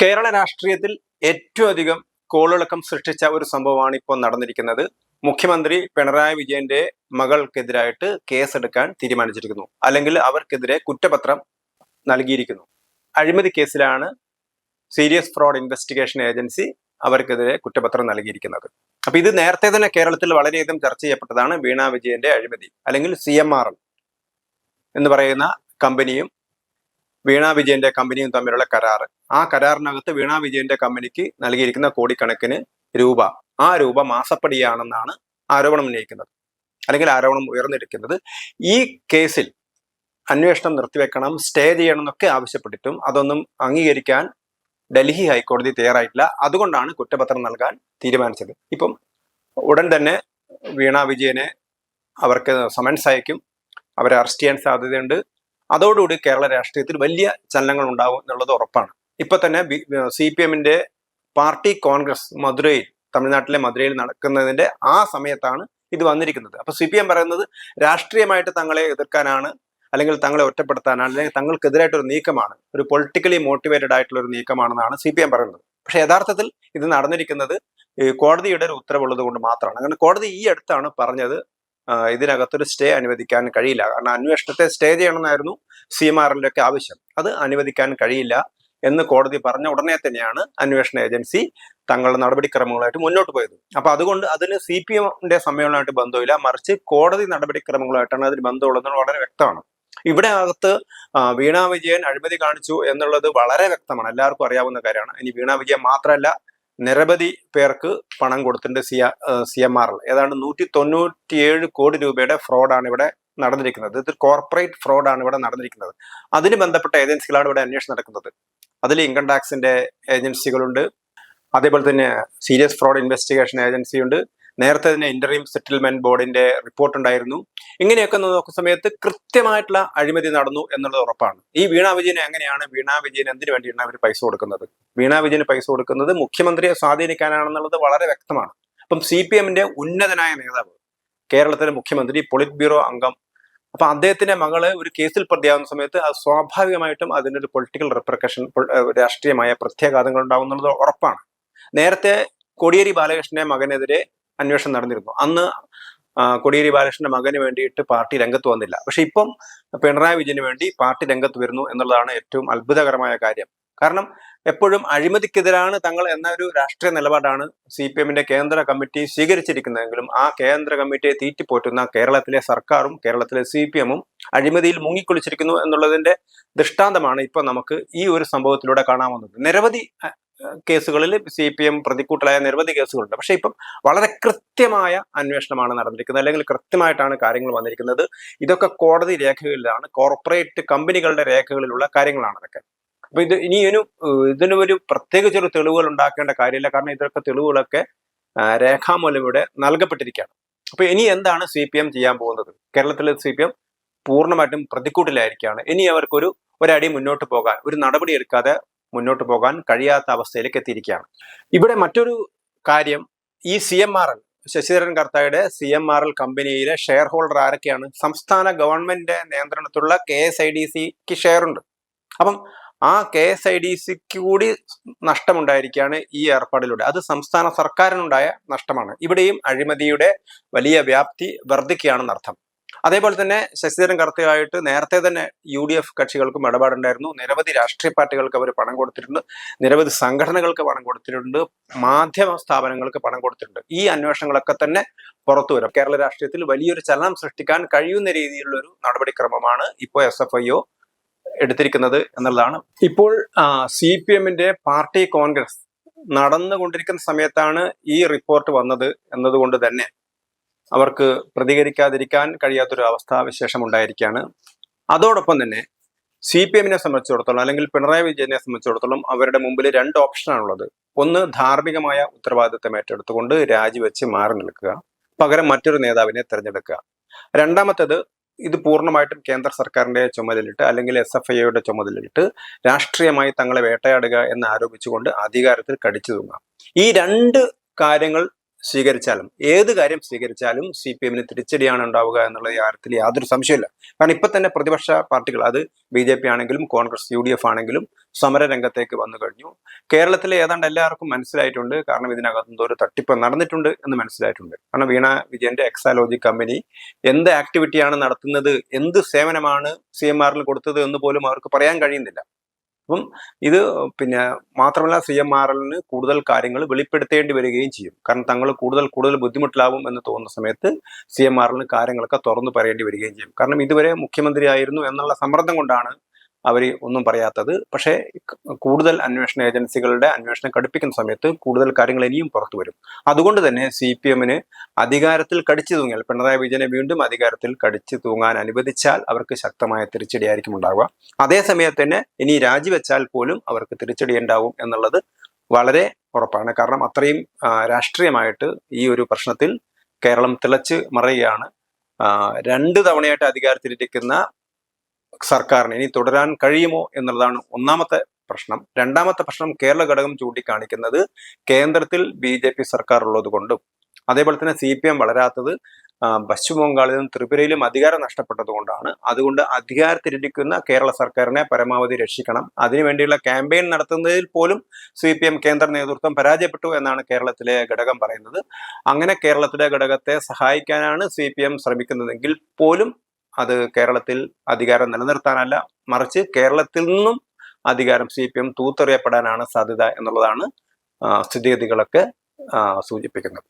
കേരള രാഷ്ട്രീയത്തിൽ ഏറ്റവും അധികം കോളിളക്കം സൃഷ്ടിച്ച ഒരു സംഭവമാണ് ഇപ്പോൾ നടന്നിരിക്കുന്നത്. മുഖ്യമന്ത്രി പിണറായി വിജയന്റെ മകൾക്കെതിരായിട്ട് കേസെടുക്കാൻ തീരുമാനിച്ചിരിക്കുന്നു. അല്ലെങ്കിൽ അവർക്കെതിരെ കുറ്റപത്രം നൽകിയിരിക്കുന്നു. അഴിമതി കേസിലാണ് സീരിയസ് ഫ്രോഡ് ഇൻവെസ്റ്റിഗേഷൻ ഏജൻസി അവർക്കെതിരെ കുറ്റപത്രം നൽകിയിരിക്കുന്നത്. അപ്പൊ ഇത് നേരത്തെ തന്നെ കേരളത്തിൽ വളരെയധികം ചർച്ച ചെയ്യപ്പെട്ടതാണ് വീണ വിജയന്റെ അഴിമതി അല്ലെങ്കിൽ സി എന്ന് പറയുന്ന കമ്പനിയും വീണ വിജയന്റെ കമ്പനിയും തമ്മിലുള്ള കരാർ ആ കരാറിനകത്ത് വീണ വിജയന്റെ കമ്പനിക്ക് നൽകിയിരിക്കുന്ന കോടിക്കണക്കിന് രൂപ. ആ രൂപ മാസപ്പടിയാണെന്നാണ് ആരോപണം ഉന്നയിക്കുന്നത്. അല്ലെങ്കിൽ ആരോപണം ഉയർന്നിരിക്കുന്നത്. ഈ കേസിൽ അന്വേഷണം നിർത്തിവെക്കണം സ്റ്റേ ചെയ്യണം എന്നൊക്കെ ആവശ്യപ്പെട്ടിട്ടും അതൊന്നും അംഗീകരിക്കാൻ ഡൽഹി ഹൈക്കോടതി തയ്യാറായിട്ടില്ല. അതുകൊണ്ടാണ് കുറ്റപത്രം നൽകാൻ തീരുമാനിച്ചത്. ഇപ്പം ഉടൻ തന്നെ വീണ വിജയനെ അവർക്ക് സമൻസ് അയക്കും. അവരെ അറസ്റ്റ് ചെയ്യാൻ സാധ്യതയുണ്ട്. അതോടുകൂടി കേരള രാഷ്ട്രീയത്തിൽ വലിയ ചലനങ്ങൾ ഉണ്ടാവും എന്നുള്ളത് ഉറപ്പാണ്. ഇപ്പൊ തന്നെ സി പി എമ്മിന്റെ പാർട്ടി കോൺഗ്രസ് മധുരയിൽ തമിഴ്നാട്ടിലെ മധുരയിൽ നടക്കുന്നതിന്റെ ആ സമയത്താണ് ഇത് വന്നിരിക്കുന്നത്. അപ്പൊ സി പി എം പറയുന്നത് രാഷ്ട്രീയമായിട്ട് തങ്ങളെ എതിർക്കാനാണ് അല്ലെങ്കിൽ തങ്ങളെ ഒറ്റപ്പെടുത്താനാണ് അല്ലെങ്കിൽ തങ്ങൾക്കെതിരായിട്ടൊരു നീക്കമാണ് ഒരു പൊളിറ്റിക്കലി മോട്ടിവേറ്റഡ് ആയിട്ടുള്ള ഒരു നീക്കമാണെന്നാണ് സി പി എം പറയുന്നത്. പക്ഷെ യഥാർത്ഥത്തിൽ ഇത് നടന്നിരിക്കുന്നത് കോടതിയുടെ ഒരു ഉത്തരവുള്ളത് കൊണ്ട് മാത്രമാണ്. അങ്ങനെ കോടതി ഈ അടുത്താണ് പറഞ്ഞത് ഇതിനകത്തൊരു സ്റ്റേ അനുവദിക്കാൻ കഴിയില്ല. കാരണം അന്വേഷണത്തെ സ്റ്റേ ചെയ്യണമെന്നായിരുന്നു സി എം ആറിന്റെ ഒക്കെ ആവശ്യം. അത് അനുവദിക്കാൻ കഴിയില്ല എന്ന് കോടതി പറഞ്ഞ ഉടനെ തന്നെയാണ് അന്വേഷണ ഏജൻസി തങ്ങളുടെ നടപടിക്രമങ്ങളായിട്ട് മുന്നോട്ട് പോയത്. അപ്പൊ അതുകൊണ്ട് അതിന് സി പി എമ്മിന്റെ സമ്മേളനമായിട്ട് ബന്ധമില്ല. മറിച്ച് കോടതി നടപടിക്രമങ്ങളായിട്ടാണ് അതിന് ബന്ധമുള്ളതെന്ന് വളരെ വ്യക്തമാണ്. ഇവിടെ അകത്ത് വീണ വിജയൻ അഴിമതി കാണിച്ചു എന്നുള്ളത് വളരെ വ്യക്തമാണ്. എല്ലാവർക്കും അറിയാവുന്ന കാര്യമാണ്. ഇനി വീണ വിജയൻ മാത്രമല്ല നിരവധി പേർക്ക് പണം കൊടുത്തിട്ടുണ്ട് സി സി എം ആറിൽ ഏതാണ്ട് നൂറ്റി തൊണ്ണൂറ്റിയേഴ് കോടി രൂപയുടെ ഫ്രോഡാണ് ഇവിടെ നടന്നിരിക്കുന്നത്. ഇത് കോർപ്പറേറ്റ് ഫ്രോഡാണ് ഇവിടെ നടന്നിരിക്കുന്നത്. അതിന് ബന്ധപ്പെട്ട ഏജൻസികളാണ് ഇവിടെ അന്വേഷണം നടക്കുന്നത്. അതിൽ ഇൻകം ടാക്സിന്റെ ഏജൻസികളുണ്ട്. അതേപോലെ തന്നെ സീരിയസ് ഫ്രോഡ് ഇൻവെസ്റ്റിഗേഷൻ ഏജൻസി ഉണ്ട് നേരത്തെ തന്നെ ഇന്റർവ്യൂ സെറ്റിൽമെന്റ് ബോർഡിന്റെ റിപ്പോർട്ട് ഉണ്ടായിരുന്നു. ഇങ്ങനെയൊക്കെ നോക്കുന്ന സമയത്ത് കൃത്യമായിട്ടുള്ള അഴിമതി നടന്നു എന്നുള്ളത് ഉറപ്പാണ്. ഈ വീണ വിജയന് എങ്ങനെയാണ്? വീണ വിജയൻ എന്തിനു വേണ്ടിയാണ് അവർ പൈസ കൊടുക്കുന്നത്? വീണ വിജയന് പൈസ കൊടുക്കുന്നത് മുഖ്യമന്ത്രിയെ സ്വാധീനിക്കാനാണെന്നുള്ളത് വളരെ വ്യക്തമാണ്. അപ്പം സി പി എമ്മിന്റെ ഉന്നതനായ നേതാവ് കേരളത്തിലെ മുഖ്യമന്ത്രി പൊളിറ്റ് ബ്യൂറോ അംഗം. അപ്പൊ അദ്ദേഹത്തിന്റെ മകൾ ഒരു കേസിൽ പ്രതിയാവുന്ന സമയത്ത് അത് സ്വാഭാവികമായിട്ടും അതിനൊരു പൊളിറ്റിക്കൽ റിപ്രക്കഷൻ രാഷ്ട്രീയമായ പ്രത്യാഘാതങ്ങൾ ഉണ്ടാകുന്നുള്ളത് ഉറപ്പാണ്. നേരത്തെ കോടിയേരി ബാലകൃഷ്ണന്റെ മകനെതിരെ അന്വേഷണം നടന്നിരുന്നു. അന്ന് കോടിയേരി ബാലകൃഷ്ണന്റെ മകന് വേണ്ടിയിട്ട് പാർട്ടി രംഗത്ത് വന്നില്ല. പക്ഷെ ഇപ്പം പിണറായി വിജയന് വേണ്ടി പാർട്ടി രംഗത്ത് വരുന്നു എന്നുള്ളതാണ് ഏറ്റവും അത്ഭുതകരമായ കാര്യം. കാരണം എപ്പോഴും അഴിമതിക്കെതിരാണ് തങ്ങൾ എന്നൊരു രാഷ്ട്രീയ നിലപാടാണ് സി പി എമ്മിന്റെ കേന്ദ്ര കമ്മിറ്റി സ്വീകരിച്ചിരിക്കുന്നതെങ്കിലും ആ കേന്ദ്ര കമ്മിറ്റിയെ തീറ്റിപ്പോറ്റുന്ന കേരളത്തിലെ സർക്കാരും കേരളത്തിലെ സി പി എമ്മും അഴിമതിയിൽ മുങ്ങിക്കുളിച്ചിരിക്കുന്നു എന്നുള്ളതിന്റെ ദൃഷ്ടാന്തമാണ് ഇപ്പൊ നമുക്ക് ഈ ഒരു സംഭവത്തിലൂടെ കാണാവുന്നത് നിരവധി അഹ്, കേസുകളിൽ സി പി എം പ്രതിക്കൂട്ടലായ നിരവധി കേസുകളുണ്ട്. പക്ഷേ ഇപ്പം വളരെ കൃത്യമായ അന്വേഷണമാണ് നടന്നിരിക്കുന്നത്. അല്ലെങ്കിൽ കൃത്യമായിട്ടാണ് കാര്യങ്ങൾ വന്നിരിക്കുന്നത്. ഇതൊക്കെ കോടതി രേഖകളിലാണ്. കോർപ്പറേറ്റ് കമ്പനികളുടെ രേഖകളിലുള്ള കാര്യങ്ങളാണ് അതൊക്കെ അപ്പൊ ഇത് ഇനി ഒരു ഇതിന് ഒരു പ്രത്യേക ചെറു തെളിവുകൾ ഉണ്ടാക്കേണ്ട കാര്യമില്ല. കാരണം ഇതൊക്കെ തെളിവുകളൊക്കെ രേഖാമൂലം നൽകപ്പെട്ടിരിക്കുകയാണ്. അപ്പൊ ഇനി എന്താണ് സി പി എം ചെയ്യാൻ പോകുന്നത്? കേരളത്തിലെ സി പി എം പൂർണമായിട്ടും പ്രതിക്കൂട്ടിലായിരിക്കുകയാണ്. ഇനി അവർക്കൊരു ഒരടി മുന്നോട്ട് പോകാൻ ഒരു നടപടി എടുക്കാതെ മുന്നോട്ട് പോകാൻ കഴിയാത്ത അവസ്ഥയിലേക്ക് എത്തിയിരിക്കുകയാണ്. ഇവിടെ മറ്റൊരു കാര്യം ഈ C M R L Sasidharan കർത്തായുടെ C M R L കമ്പനിയിലെ ഷെയർ ഹോൾഡർ ആരൊക്കെയാണ്? സംസ്ഥാന ഗവൺമെന്റിന്റെ നിയന്ത്രണത്തിലുള്ള കെ എസ് ഐ ഡി സിക്ക് ഷെയർ ഉണ്ട് അപ്പം ആ കെ എസ് ഐ ഡി സിക്ക് കൂടി നഷ്ടമുണ്ടായിരിക്കുകയാണ് ഈ ഏർപ്പാടിലൂടെ. അത് സംസ്ഥാന സർക്കാരിനുണ്ടായ നഷ്ടമാണ്. ഇവിടെയും അഴിമതിയുടെ വലിയ വ്യാപ്തി വർദ്ധിക്കുകയാണെന്ന് അർത്ഥം അതേപോലെ തന്നെ ശശിധരൻ കർത്തയായിട്ട് നേരത്തെ തന്നെ യു ഡി എഫ് കക്ഷികൾക്കും ഇടപാടുണ്ടായിരുന്നു. നിരവധി രാഷ്ട്രീയ പാർട്ടികൾക്ക് അവർ പണം കൊടുത്തിട്ടുണ്ട്. നിരവധി സംഘടനകൾക്ക് പണം കൊടുത്തിട്ടുണ്ട്. മാധ്യമ സ്ഥാപനങ്ങൾക്ക് പണം കൊടുത്തിട്ടുണ്ട്. ഈ അന്വേഷണങ്ങളൊക്കെ തന്നെ പുറത്തു വരും. കേരള രാഷ്ട്രീയത്തിൽ വലിയൊരു ചലനം സൃഷ്ടിക്കാൻ കഴിയുന്ന രീതിയിലുള്ള ഒരു നടപടിക്രമമാണ് ഇപ്പോൾ എസ് എഫ് ഐ ഒ എടുത്തിരിക്കുന്നത് എന്നുള്ളതാണ്. ഇപ്പോൾ സി പി എമ്മിന്റെ പാർട്ടി കോൺഗ്രസ് നടന്നുകൊണ്ടിരിക്കുന്ന സമയത്താണ് ഈ റിപ്പോർട്ട് വന്നത് എന്നതുകൊണ്ട് തന്നെ അവർക്ക് പ്രതികരിക്കാതിരിക്കാൻ കഴിയാത്തൊരു അവസ്ഥാവിശേഷം ഉണ്ടായിരിക്കുകയാണ് അതോടൊപ്പം തന്നെ സി പി എമ്മിനെ സംബന്ധിച്ചിടത്തോളം അല്ലെങ്കിൽ പിണറായി വിജയനെ സംബന്ധിച്ചിടത്തോളം അവരുടെ മുമ്പിൽ രണ്ട് ഓപ്ഷനാണുള്ളത്. ഒന്ന് ധാർമ്മികമായ ഉത്തരവാദിത്തം ഏറ്റെടുത്തുകൊണ്ട് രാജിവെച്ച് മാറി നിൽക്കുക. പകരം മറ്റൊരു നേതാവിനെ തിരഞ്ഞെടുക്കുക. രണ്ടാമത്തേത് ഇത് പൂർണമായിട്ടും കേന്ദ്ര സർക്കാരിന്റെ ചുമതലയിട്ട് അല്ലെങ്കിൽ എസ് എഫ് ഐയുടെ ചുമതലയിട്ട് രാഷ്ട്രീയമായി തങ്ങളെ വേട്ടയാടുക എന്ന് ആരോപിച്ചുകൊണ്ട് അധികാരത്തിൽ കടിച്ചു തൂങ്ങാം ഈ രണ്ട് കാര്യങ്ങൾ സ്വീകരിച്ചാലും ഏത് കാര്യം സ്വീകരിച്ചാലും സി പി എമ്മിന് തിരിച്ചടിയാണ് ഉണ്ടാവുക എന്നുള്ള കാര്യത്തിൽ യാതൊരു സംശയമില്ല കാരണം ഇപ്പൊ തന്നെ പ്രതിപക്ഷ പാർട്ടികൾ അത് ബി ജെ പി ആണെങ്കിലും കോൺഗ്രസ് യു ഡി എഫ് ആണെങ്കിലും സമര രംഗത്തേക്ക് വന്നു കഴിഞ്ഞു. കേരളത്തിലെ ഏതാണ്ട് എല്ലാവർക്കും മനസ്സിലായിട്ടുണ്ട്. കാരണം ഇതിനകത്ത് ഒരു തട്ടിപ്പ് നടന്നിട്ടുണ്ട് എന്ന് മനസ്സിലായിട്ടുണ്ട്. കാരണം വീണ വിജയന്റെ എക്സാലോജി കമ്പനി എന്ത് ആക്ടിവിറ്റിയാണ് നടത്തുന്നത് എന്ത് സേവനമാണ് സി എം ആറിൽ കൊടുത്തത് എന്ന് പോലും അവർക്ക് പറയാൻ കഴിയുന്നില്ല. അപ്പം ഇത് പിന്നെ മാത്രമല്ല സി എം ആർ എല്ലിന് കൂടുതൽ കാര്യങ്ങൾ വെളിപ്പെടുത്തേണ്ടി വരികയും ചെയ്യും. കാരണം തങ്ങൾ കൂടുതൽ കൂടുതൽ ബുദ്ധിമുട്ടിലാവും എന്ന് തോന്നുന്ന സമയത്ത് സി എം ആർ എല്ലിന് കാര്യങ്ങളൊക്കെ തുറന്നു പറയേണ്ടി വരികയും ചെയ്യും. കാരണം ഇതുവരെ മുഖ്യമന്ത്രിയായിരുന്നു എന്നുള്ള സമ്മർദ്ദം കൊണ്ടാണ് അവർ ഒന്നും പറയാത്തത്. പക്ഷേ കൂടുതൽ അന്വേഷണ ഏജൻസികളുടെ അന്വേഷണം കടുപ്പിക്കുന്ന സമയത്ത് കൂടുതൽ കാര്യങ്ങൾ ഇനിയും പുറത്തു വരും. അതുകൊണ്ട് തന്നെ സി പി എമ്മിന് അധികാരത്തിൽ കടിച്ചു തൂങ്ങിയാൽ പിണറായി വിജയനെ വീണ്ടും അധികാരത്തിൽ കടിച്ചു തൂങ്ങാൻ അനുവദിച്ചാൽ അവർക്ക് ശക്തമായ തിരിച്ചടിയായിരിക്കും ഉണ്ടാവുക. അതേസമയത്ത് തന്നെ ഇനി രാജിവെച്ചാൽ പോലും അവർക്ക് തിരിച്ചടി ഉണ്ടാവും എന്നുള്ളത് വളരെ ഉറപ്പാണ്. കാരണം അത്രയും രാഷ്ട്രീയമായിട്ട് ഈ ഒരു പ്രശ്നത്തിൽ കേരളം തിളച്ച് മറയുകയാണ്. രണ്ട് തവണയായിട്ട് അധികാരത്തിലിരിക്കുന്ന സർക്കാരിന് ഇനി തുടരാൻ കഴിയുമോ എന്നുള്ളതാണ് ഒന്നാമത്തെ പ്രശ്നം. രണ്ടാമത്തെ പ്രശ്നം കേരള ഘടകം ചൂണ്ടിക്കാണിക്കുന്നത് കേന്ദ്രത്തിൽ ബി ജെ പി സർക്കാർ ഉള്ളത് കൊണ്ടും അതേപോലെ തന്നെ സി പി എം വളരാത്തത് പശ്ചിമ ബംഗാളിലും ത്രിപുരയിലും അധികാരം നഷ്ടപ്പെട്ടത് കൊണ്ടാണ്. അതുകൊണ്ട് അധികാരത്തിലിരിക്കുന്ന കേരള സർക്കാരിനെ പരമാവധി രക്ഷിക്കണം. അതിനുവേണ്ടിയുള്ള ക്യാമ്പയിൻ നടത്തുന്നതിൽ പോലും സി പി എം കേന്ദ്ര നേതൃത്വം പരാജയപ്പെട്ടു എന്നാണ് കേരളത്തിലെ ഘടകം പറയുന്നത്. അങ്ങനെ കേരളത്തിലെ ഘടകത്തെ സഹായിക്കാനാണ് സി പി എം ശ്രമിക്കുന്നതെങ്കിൽ പോലും അത് കേരളത്തിൽ അധികാരം നിലനിർത്താനല്ല മറിച്ച് കേരളത്തിൽ നിന്നും അധികാരം സി പി എം തൂത്തെറിയപ്പെടാനാണ് സാധ്യത എന്നുള്ളതാണ് സ്ഥിതിഗതികളൊക്കെ സൂചിപ്പിക്കുന്നത്.